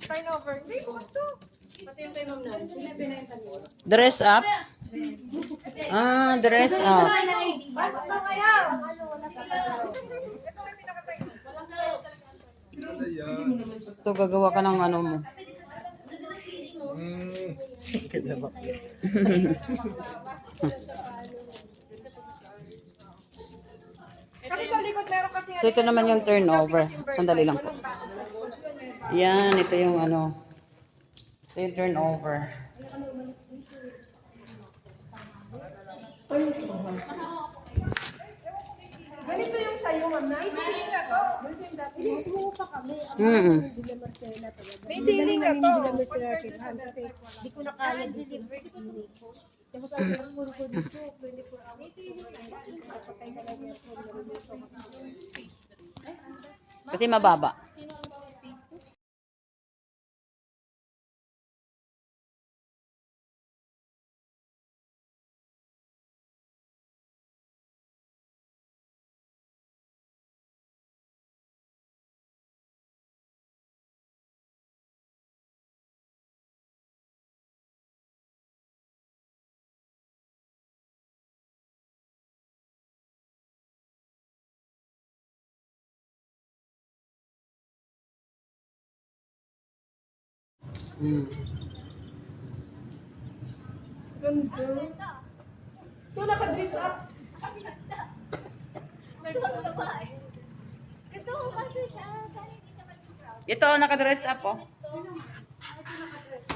Turnover. Hindi, gusto. Pati yung kay Ma'am Nan. Sino yung binenta niyo? Dress up? Ah, dress up. Basta kaya. Ito, gagawa ka ng ano mo. Kasi So, ito naman yung turnover. Sandali lang po. Yan, ito yung ano. Ito yung turnover. Ganito yung sa'yo, ma'am. May ceiling na to. Tinutulungan pa kami. Mm May ceiling na to. Kasi di ko na kaya deliver Tapos ang puro ko dito, 24 hours. Kapatay ka lang yung phone Kasi mababa. Mm. Ganda. Ito naka-dress up. Gusto ko kasi siya. Sana hindi siya mag-proud. Ito, nakadress up oh.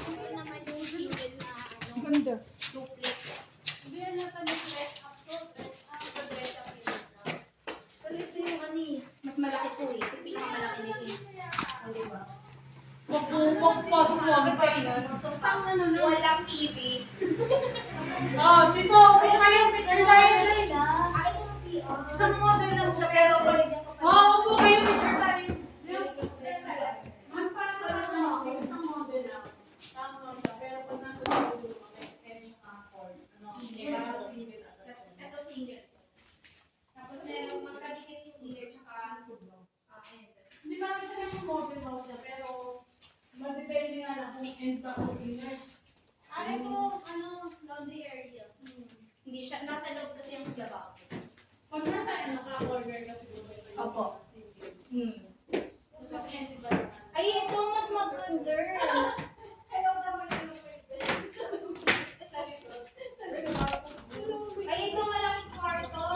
Ito naman yung single na ano, Ganda. duplex. Ito dress up mas malaki po eh. Pinakamalaki nito eh. Oh, diba? Pagpasok mo agad kainan. Walang TV. Ah, dito. Picture tayo. Ang CR. Isang model lang siya, pero... Oo, upo kayo picture tayo. Ito single. Tapos meron magkadikit yung inner tsaka ah, end. Hindi ba kasi yung model house niya, pero madepende nga lang kung end ba o inner. Ah, ito, ano, laundry area. Hindi siya, nasa loob kasi yung lababo. Pag nasa ano ka, order kasi po ito yung Opo. Hmm. So, end ba? Ay, ito mas maganda. Ay, ito malaking kwarto.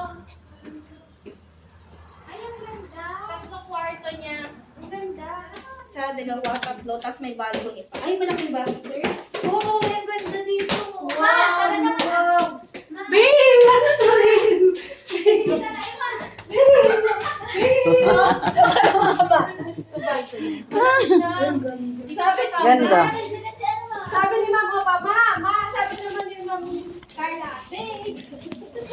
Ay, ang ganda. Tatlo kwarto niya. Ang ganda. Sa dalawa, tatlo, tapos may balcony pa. Ay, malaking balconies. Oo, ang ganda dito. Ma, tara na ma. Ma, Babe! Ano to rin? Sabi ko, Ganda. Sabi ni Ma'am Opa, Ma, Ma, sabi naman ni Ma'am Carla, babe.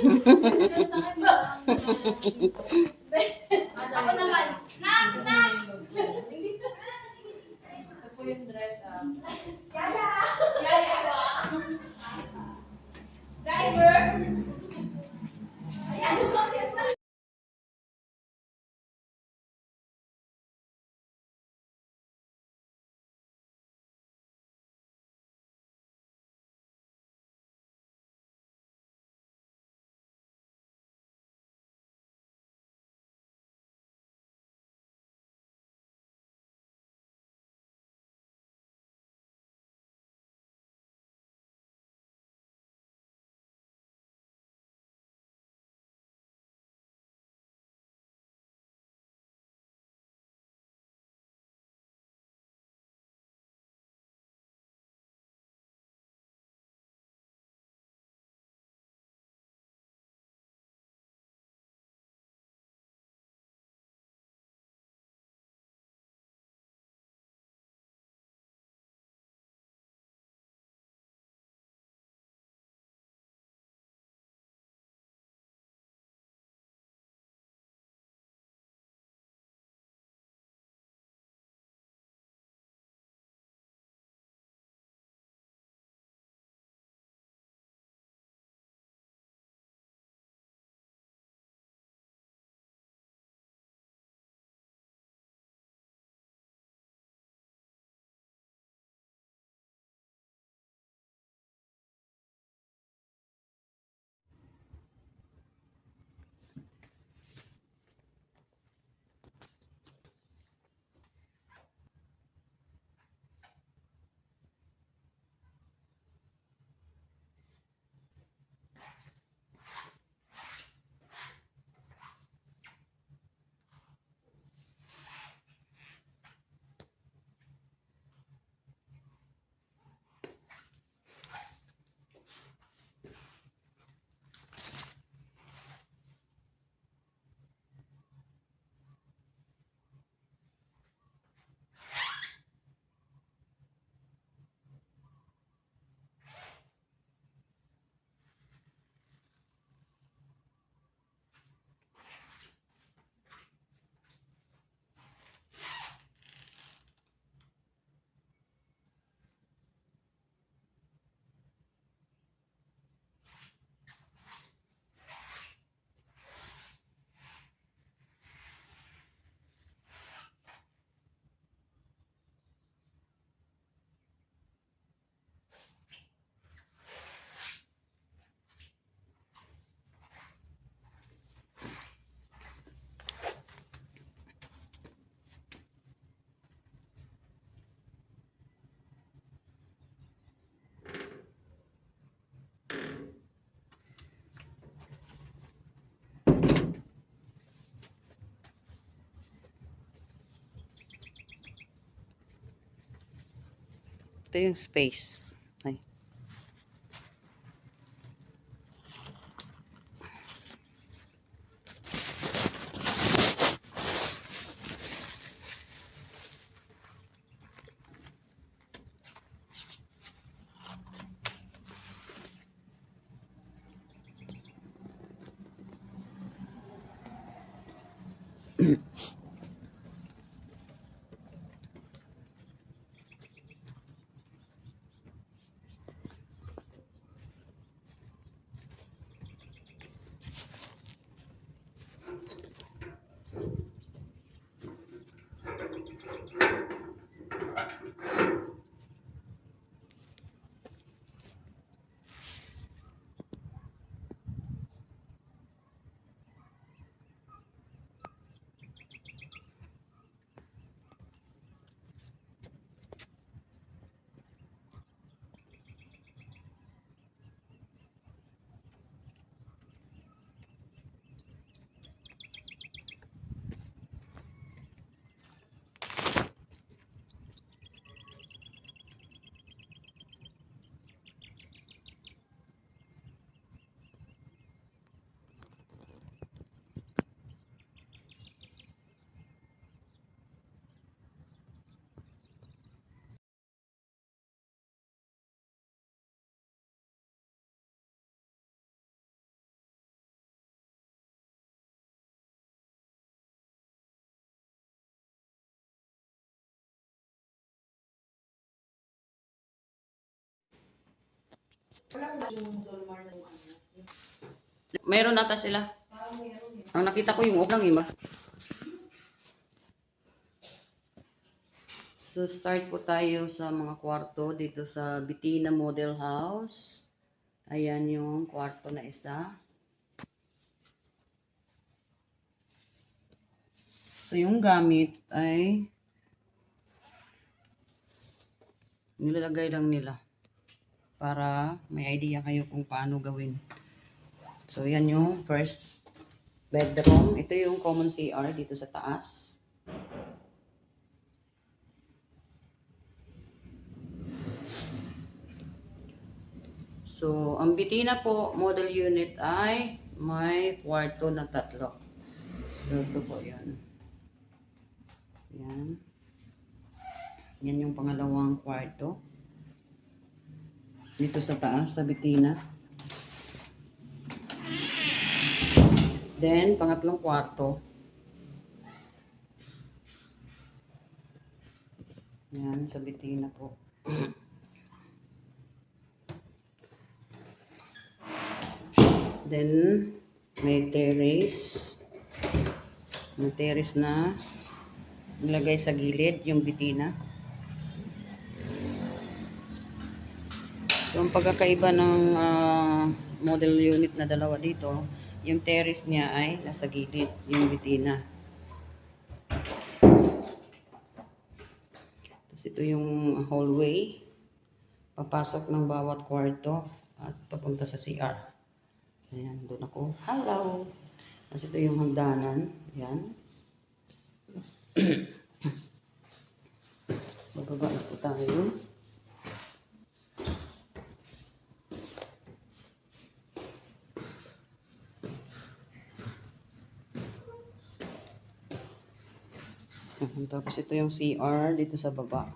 um, Ito yung space. Ay. Mayroon ata sila. Ang nakita ko yung uklang iba. So, start po tayo sa mga kwarto dito sa Bitina Model House. Ayan yung kwarto na isa. So, yung gamit ay nilalagay lang nila para may idea kayo kung paano gawin. So, yan yung first bedroom. Ito yung common CR dito sa taas. So, ang bitina po, model unit ay may kwarto na tatlo. So, ito po yan. Yan. Yan yung pangalawang kwarto. Dito sa taas, sa bitina. Then, pangatlong kwarto. Yan, sa bitina po. Then, may terrace. May terrace na nilagay sa gilid, yung bitina. So, ang pagkakaiba ng ah, model unit na dalawa dito, yung terrace niya ay nasa gilid, yung bitina. Tapos ito yung hallway, papasok ng bawat kwarto at papunta sa CR. Ayan, doon ako. Hello! Tapos ito yung hagdanan. Ayan. Bababa na po tayo. Ayan, Tapos ito yung CR dito sa baba.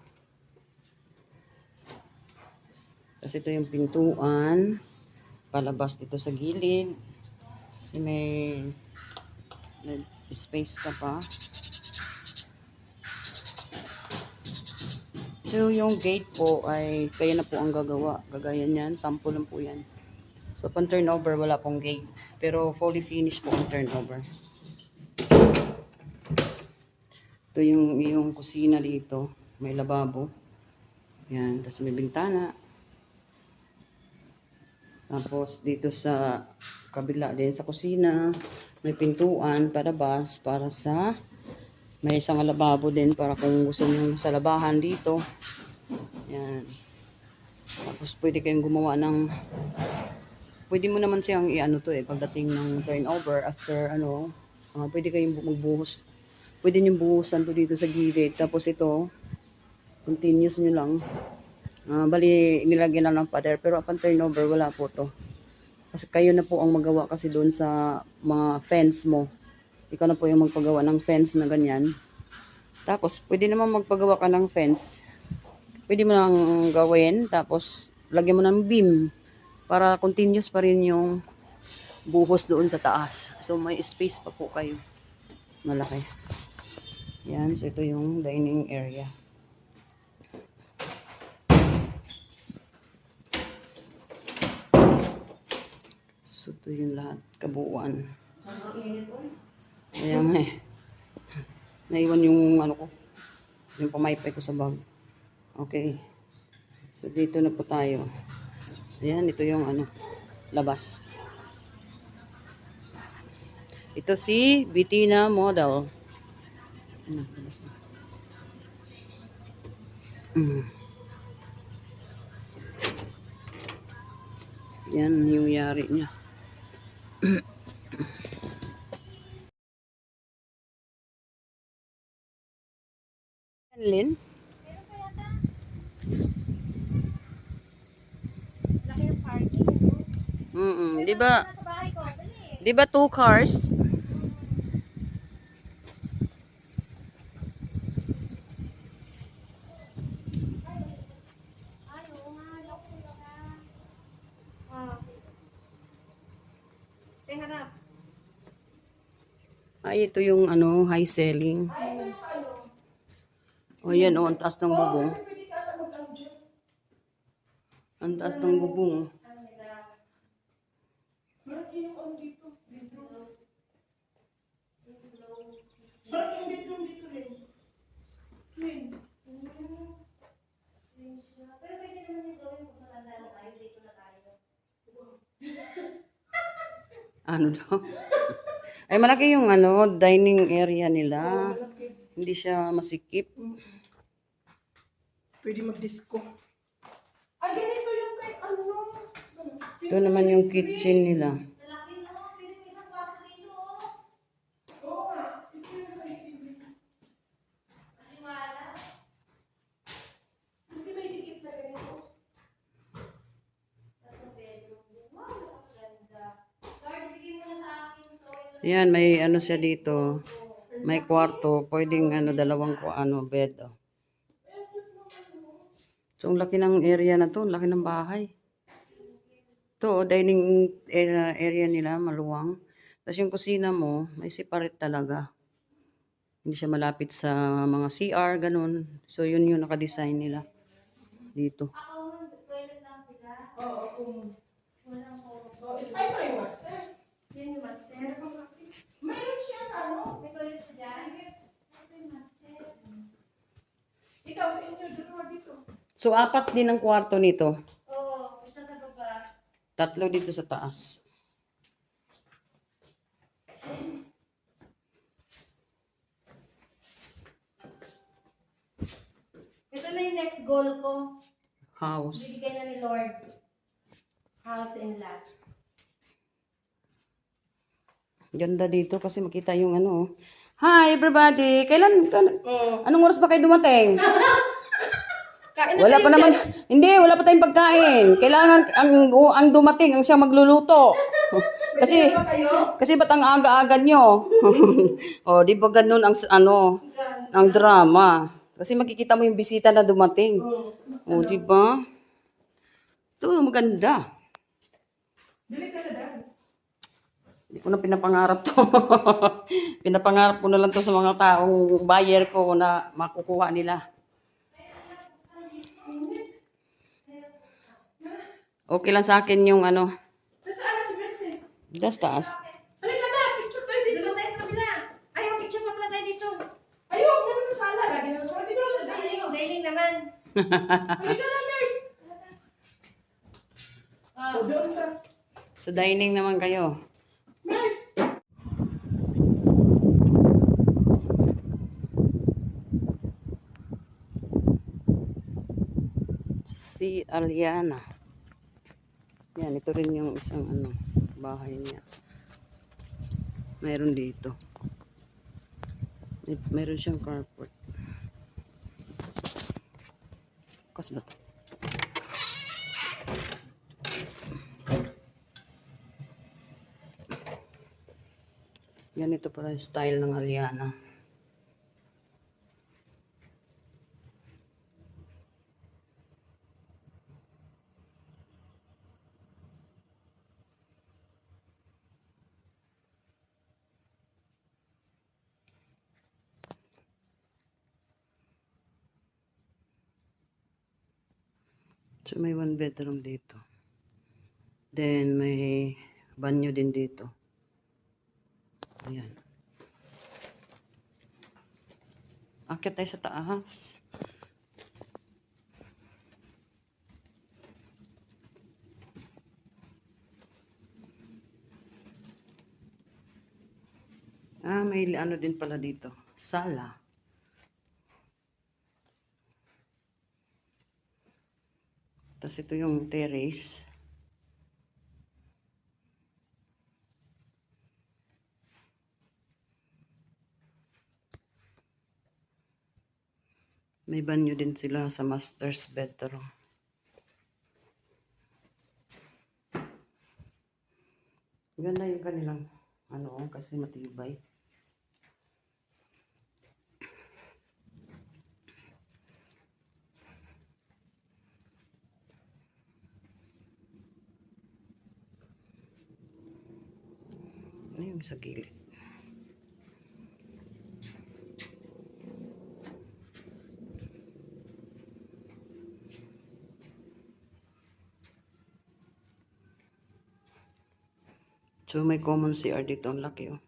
Tapos ito yung pintuan. Palabas dito sa gilid. Kasi may, space ka pa. So, yung gate po ay kayo na po ang gagawa. Gagaya niyan. Sample lang po yan. So, pang turnover, wala pong gate. Pero fully finished po ang turnover. Ito yung, yung kusina dito. May lababo. Yan. Tapos may bintana. Tapos dito sa kabila din sa kusina, may pintuan palabas para sa may isang lababo din para kung gusto niyo sa labahan dito. Yan. Tapos pwede kayong gumawa ng pwede mo naman siyang i-ano to eh pagdating ng turnover after ano, ah, pwede kayong bu- magbuhos. Pwede niyo buhusan to dito sa gilid. Tapos ito continuous niyo lang Ah, bali, nilagyan na ng pader. Pero upon turnover, wala po to. Kasi kayo na po ang magawa kasi doon sa mga fence mo. Ikaw na po yung magpagawa ng fence na ganyan. Tapos, pwede naman magpagawa ka ng fence. Pwede mo lang gawin. Tapos, lagyan mo ng beam. Para continuous pa rin yung buhos doon sa taas. So, may space pa po kayo. Malaki. Yan. So, ito yung dining area. So, ito yung lahat. Kabuuan. Kaya nga eh. Naiwan yung ano ko. Yung pamaypay ko sa bag. Okay. So, dito na po tayo. Ayan, ito yung ano, labas. Ito si Bettina Model. Ano, labas na. Mm. Yan yung yari niya. Lin? Laki ng parking. Mm, 'di ba? Ko. 'Di ba two cars? Ay, oo nga, laki na. Ah. Teka harap. Ito yung ano, high selling. O yan, o, ang taas ng bubong. Ang taas ng bubong. oh. Ano daw? Ay, malaki yung ano, dining area nila. Hindi siya masikip. Pwede mag-disco. Ay, ganito yung kay ano. Ito naman yung kitchen nila. Lalaki no, pwede may isang kwarto dito, oh. Oo nga. Ito yung sa isipin. Maniwala. Hindi may dikit na ganito. Sa bedroom. Wow, napakaganda. Lord, bigay mo na sa akin to. Ito na Yan, may ano siya dito. May kwarto. Pwedeng ano, dalawang ko ano, bed. Oh. So, ang laki ng area na to. Ang laki ng bahay. Ito, oh, dining area, nila, maluwang. Tapos yung kusina mo, may separate talaga. Hindi siya malapit sa mga CR, ganun. So, yun yung nakadesign nila. Dito. Ako, toilet lang. Oo, kung... Ay, yung master. Yan yung master. Mayroon siya sa ano. May toilet ka dyan? Ito yung master. Ikaw sa inyo, dalawa dito. So, apat din ang kwarto nito. Oo, isa sa baba. Tatlo dito sa taas. Ito na yung next goal ko. House. Bibigyan na ni Lord. House and lot. Ganda dito kasi makita yung ano. Oh. Hi everybody! Kailan, kailan- Oo. anong oras ba kayo dumating? Kain na Wala tayo pa naman, dyan. hindi, wala pa tayong pagkain. Kailangan ang, ang dumating, ang siya magluluto. kasi, ba kayo? kasi ba't ang aga-aga nyo? o, di ba ganun ang, s- ano, ang drama. Kasi makikita mo yung bisita na dumating. Oo. O, di ba? Ito, maganda. Bili ka. Hindi ko na pinapangarap to. pinapangarap ko na lang to sa mga taong buyer ko na makukuha nila. Okay lang sa akin yung ano, Nasaan na si Mercy? das taas. Halika na, picture tayo dito. Doon tayo sa kabila. Ayaw, picture pa pala tayo dito. Ayaw, huwag na sa sala. Lagi sa sala. Dito na lang sa dining. Dining naman. Halika na, nurse. Ah, O, doon ka. Sa dining naman kayo. Nurse. Si Aliana. Yan, ito rin yung isang ano, bahay niya. Mayroon dito. Mayroon siyang carport. Kas ba to? Ganito pala yung style ng Aliana. So may one bedroom dito. Then may banyo din dito. Ayan. Akit tayo sa taas. Ah, may ano din pala dito. Sala. Tapos ito yung terrace. May banyo din sila sa master's bedroom. Ganda yung kanilang ano kasi matibay. Ayun sa gilid. So may common CR dito, ang laki oh.